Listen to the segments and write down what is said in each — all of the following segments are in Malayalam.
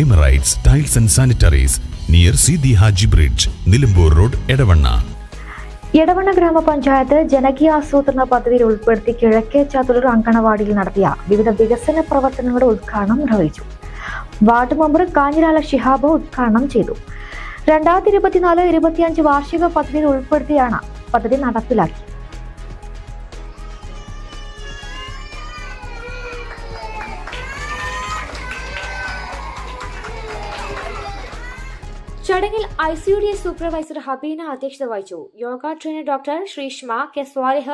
Emirates Tiles and Sanitaries near C Haji bridge Nilambur road Edavanna Edavanna ഗ്രാമപഞ്ചായത്ത് ജനകീയാസൂത്രണ പദ്ധതിയിൽ ഉൾപ്പെടുത്തി കിഴക്കേ ചതുരൂർ അങ്കണവാടിയിൽ നടത്തിയ വിവിധ വികസന പ്രവർത്തനങ്ങളുടെ ഉദ്ഘാടനം നിർവഹിച്ചു. വാർഡ് മെമ്പർ കാഞ്ഞിരാല ഷിഹാബ് ഉദ്ഘാടനം ചെയ്തു. രണ്ടായിരത്തി ഇരുപത്തിനാല് ഇരുപത്തിയഞ്ച് വാർഷിക പദ്ധതിയിൽ ഉൾപ്പെടുത്തിയാണ് പദ്ധതി നടപ്പിലാക്കി ചടങ്ങിൽ I C U D S supervisor Habeena അധ്യക്ഷത വഹിച്ചു. Yoga trainer doctor Sreeshma K Swaliha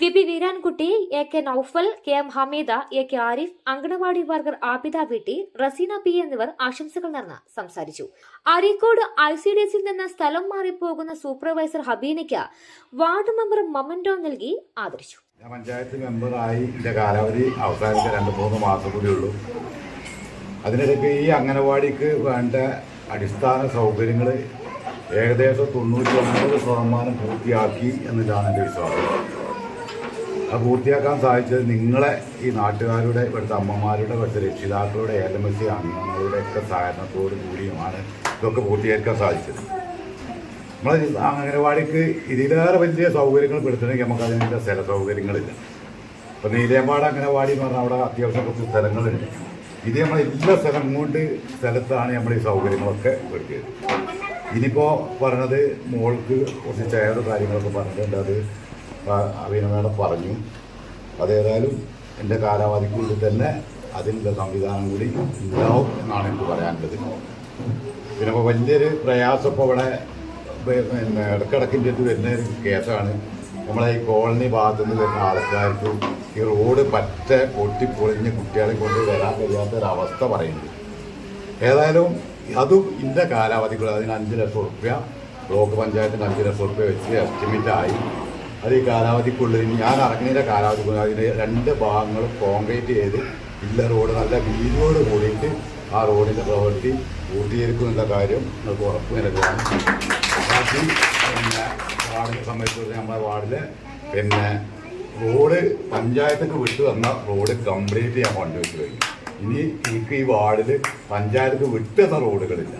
V P Veerankutty A K Noufal K M Hameeda A K Arif anganwadi worker Abida വീട്ടി റസീന പി എന്നിവർ ആശംസകൾ നേർന്ന് സംസാരിച്ചു. അരീക്കോട് ഐ സി ഡി എസിൽ നിന്ന് സ്ഥലം മാറിപ്പോകുന്ന സൂപ്പർവൈസർ ഹബീനയ്ക്ക് വാർഡ് മെമ്പർ മമൻഡോ നൽകി ആദരിച്ചു. പഞ്ചായത്ത് മെമ്പറായി എന്റെ കാലാവധി അവസാനിച്ച രണ്ട് മൂന്ന് മാസം കൂടി ഉള്ളൂ. അതിനിടയ്ക്ക് ഈ അംഗനവാടിക്ക് വേണ്ട അടിസ്ഥാന സൗകര്യങ്ങൾ ഏകദേശം തൊണ്ണൂറ്റി ഒമ്പത് ശതമാനം പൂർത്തിയാക്കി എന്നതാണ് എന്റെ വിശ്വാസം. അത് പൂർത്തിയാക്കാൻ സാധിച്ചത് നിങ്ങളെ ഈ നാട്ടുകാരുടെ ഇവിടുത്തെ അമ്മമാരുടെ ഇവിടുത്തെ രക്ഷിതാക്കളുടെ എൽ എം എസ് സി അംഗങ്ങളുടെ ഒക്കെ സഹകരണത്തോടു കൂടിയുമാണ് ഇതൊക്കെ പൂർത്തീകരിക്കാൻ സാധിച്ചത്. നമ്മളെ അംഗനവാടിക്ക് ഇതിലേറെ വലിയ സൗകര്യങ്ങൾ പെടുത്തണമെങ്കിൽ നമുക്ക് അതിനുള്ള സ്ഥല സൗകര്യങ്ങളില്ല. ഇപ്പോൾ നീലേമ്പാട് അംഗനവാടി എന്ന് പറഞ്ഞാൽ അവിടെ അത്യാവശ്യം കുറച്ച് സ്ഥലങ്ങളുണ്ട്. ഇത് നമ്മൾ എല്ലാ സ്ഥലം കൊണ്ട് സ്ഥലത്താണ് നമ്മൾ ഈ സൗകര്യങ്ങളൊക്കെ ഒരുക്കിയത്. ഇനിയിപ്പോൾ പറഞ്ഞത് മോൾക്ക് കുറച്ച് ചെയർ കാര്യങ്ങളൊക്കെ പറഞ്ഞിട്ടുണ്ട്. അത് അഭിനന്ദനം പറഞ്ഞു. അതേതായാലും എന്റെ കാലാവധിക്കുള്ളിൽ തന്നെ അതിന്റെ സംവിധാനം കൂടി ഉണ്ടാവും എന്നാണ് എനിക്ക് പറയാനുള്ളത്. പിന്നെ വലിയൊരു പ്രയാസം ഇപ്പോൾ ഇവിടെ പിന്നെ ഇടക്കിടക്കിന്റെ അടുത്ത് വരുന്ന ഒരു കേസാണ്. നമ്മളെ ഈ കോളനി ഭാഗത്തു നിന്ന് വരുന്ന ആൾക്കാർക്ക് ഈ റോഡ് പറ്റ പൊട്ടിപ്പൊളിഞ്ഞ് കുട്ടികളെ കൊണ്ട് വരാൻ കഴിയാത്തൊരവസ്ഥ പറയുന്നത് ഏതായാലും അതും ഇന്ന കാലാവധിക്കുള്ള അതിന് അഞ്ച് ലക്ഷം റുപ്യ ബ്ലോക്ക് പഞ്ചായത്തിന് അഞ്ച് ലക്ഷം റുപ്യ വെച്ച് എസ്റ്റിമേറ്റ് ആയി. അത് ഈ കാലാവധിക്കുള്ളിൽ ഞാൻ ഇറങ്ങുന്നതിന്റെ കാലാവധിക്കുള്ള അതിന്റെ രണ്ട് ഭാഗങ്ങൾ കോൺക്രീറ്റ് ചെയ്ത് ഇല്ല റോഡ് നല്ല വീതിയോട് കൂടിയിട്ട് ആ റോഡിന്റെ പ്രവൃത്തി പൂർത്തീകരിക്കും എന്നുള്ള കാര്യം നിങ്ങൾക്ക് ഉറപ്പ് നൽകുകയാണ് വാർഡിനെ സംബന്ധിച്ചിടത്തോളം നമ്മുടെ വാർഡിൽ പിന്നെ റോഡ് പഞ്ചായത്തിന് വിട്ടു തന്ന റോഡ് കംപ്ലീറ്റ് ഞാൻ വെച്ച് കഴിഞ്ഞു ഇനി എനിക്ക് ഈ വാർഡിൽ പഞ്ചായത്ത് വിട്ടു തന്ന റോഡുകളില്ല.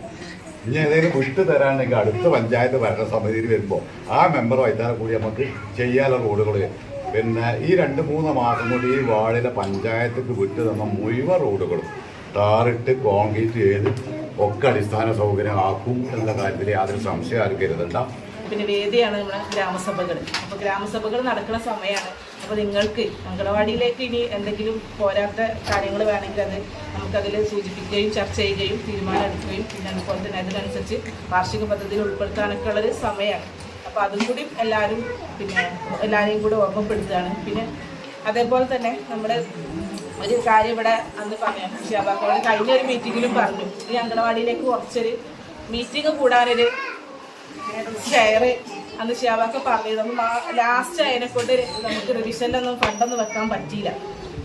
ഇനി ഏതെങ്കിലും വിട്ടു തരാണെങ്കിൽ അടുത്ത പഞ്ചായത്ത് ഭരണ സമിതിയിൽ വരുമ്പോൾ ആ മെമ്പറോ വൈദ്യുതി കൂടി നമുക്ക് ചെയ്യാനുള്ള റോഡുകൾ പിന്നെ ഈ രണ്ട് മൂന്ന് മാസം കൊണ്ട് ഈ വാർഡിലെ പഞ്ചായത്തിന് വിട്ടു തന്ന മുഴുവൻ റോഡുകളും ടാറിട്ട് കോൺക്രീറ്റ് ചെയ്ത് ഒക്കെ അടിസ്ഥാന സൗകര്യം ആക്കും എന്ന കാര്യത്തിൽ യാതൊരു സംശയം ആരും പിന്നെ വേദിയാണ് നമ്മുടെ ഗ്രാമസഭകൾ. അപ്പോൾ ഗ്രാമസഭകൾ നടക്കുന്ന സമയമാണ്. അപ്പോൾ നിങ്ങൾക്ക് അങ്കണവാടിയിലേക്ക് ഇനി എന്തെങ്കിലും പോരാത്ത കാര്യങ്ങൾ വേണമെങ്കിൽ അത് നമുക്കതിൽ സൂചിപ്പിക്കുകയും ചർച്ച ചെയ്യുകയും തീരുമാനം എടുക്കുകയും പിന്നെ അതുപോലെ തന്നെ അതിനനുസരിച്ച് വാർഷിക പദ്ധതിയിൽ ഉൾപ്പെടുത്താനൊക്കെ ഉള്ളൊരു സമയമാണ്. അപ്പോൾ അതും കൂടി എല്ലാവരും പിന്നെ എല്ലാവരെയും കൂടി ഓർമ്മപ്പെടുത്തുകയാണ്. പിന്നെ അതേപോലെ തന്നെ നമ്മുടെ ഒരു കാര്യം ഇവിടെ അന്ന് പറയാം ഷാബാക്കോട് കഴിഞ്ഞ ഒരു മീറ്റിങ്ങിലും പറഞ്ഞു. ഈ അങ്കണവാടിയിലേക്ക് കുറച്ചൊരു മീറ്റിംഗ് കൂടാനൊരു ഷെയർ അന്ന് ഷിയാബാക്ക പറഞ്ഞത് നമ്മൾ ലാസ്റ്റ് അതിനെ കൊണ്ട് നമുക്ക് റിവിഷനിലൊന്നും ഫണ്ടൊന്നും വെക്കാൻ പറ്റിയില്ല.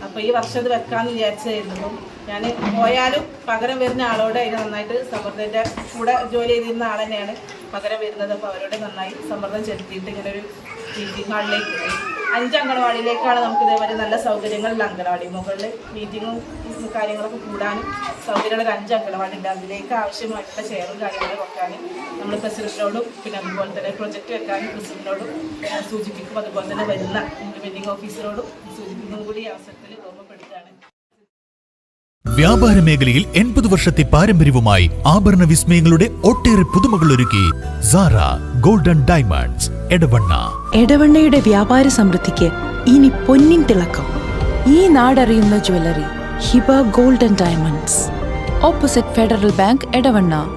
അപ്പോൾ ഈ വർഷം ഇത് വെക്കാമെന്ന് വിചാരിച്ചതായിരുന്നു. ഞാൻ പോയാലും പകരം വരുന്ന ആളോട് അതിന് നന്നായിട്ട് സമ്മർദ്ദത്തിന്റെ കൂടെ ജോലി ചെയ്തിരുന്ന ആൾ തന്നെയാണ് പകരം വരുന്നത്. അപ്പോൾ അവരോട് നന്നായി സമ്മർദ്ദം ചെലുത്തിയിട്ട് ഇങ്ങനെ ഒരു മീറ്റിംഗ് ഹാളിലേക്ക് പോയി. അഞ്ച് അംഗനവാടിയിലേക്കാണ് നമുക്ക് ഇതേപോലെ നല്ല സൗകര്യങ്ങളുള്ള അംഗനവാടി മുകളിൽ മീറ്റിങ്ങും കാര്യങ്ങളൊക്കെ കൂടാനും സൗകര്യമുള്ള അഞ്ച് അംഗനവാടി ഉണ്ട്. അതിലേക്ക് ആവശ്യമായിട്ടുള്ള ചെയറും കാര്യങ്ങളും വെക്കാനും നമ്മൾ പ്രസിഡന്റിനോടും പിന്നെ അതുപോലെ തന്നെ പ്രൊജക്റ്റ് വെക്കാനും പ്രസിഡന്റിനോടും സൂചിപ്പിക്കും. അതുപോലെ തന്നെ വരുന്ന ഇംപ്ലിമെന്റിംഗ് ഓഫീസറോടും സൂചിപ്പിക്കും. കൂടി ഈ അവസരത്തിൽ ഓർമ്മപ്പെടുത്തുകയാണ് വ്യാപാര മേഖലയിൽ എൺപത് വർഷത്തെ പാരമ്പര്യവുമായി ആഭരണ വിസ്മയങ്ങളുടെ ഒട്ടേറെ പുതുമകൾ ഒരുക്കി. Sara Golden Diamonds Edavanna. എടവണ്ണയുടെ വ്യാപാര സമൃദ്ധിക്ക് ഇനി പൊന്നിൻ തിളക്കം. ഈ നാടറിയുന്ന jewellery Hiba Golden Diamonds. Opposite Federal Bank Edavanna.